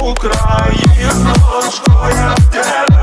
Україночко, я тебе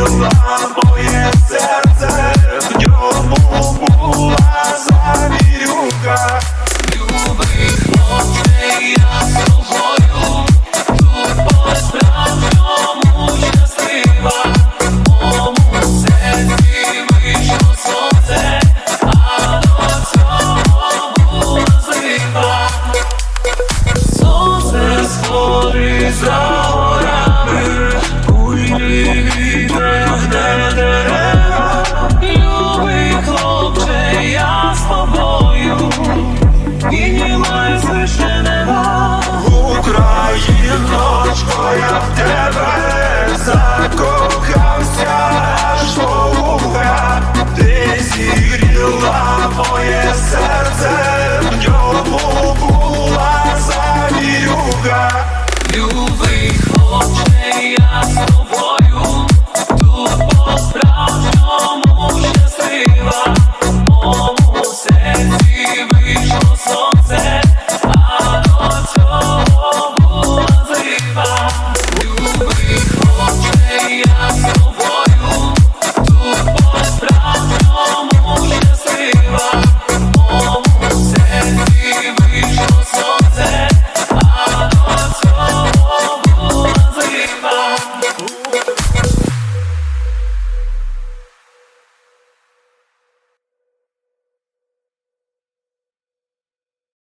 Моє серце в ньому Україночко, я в тебе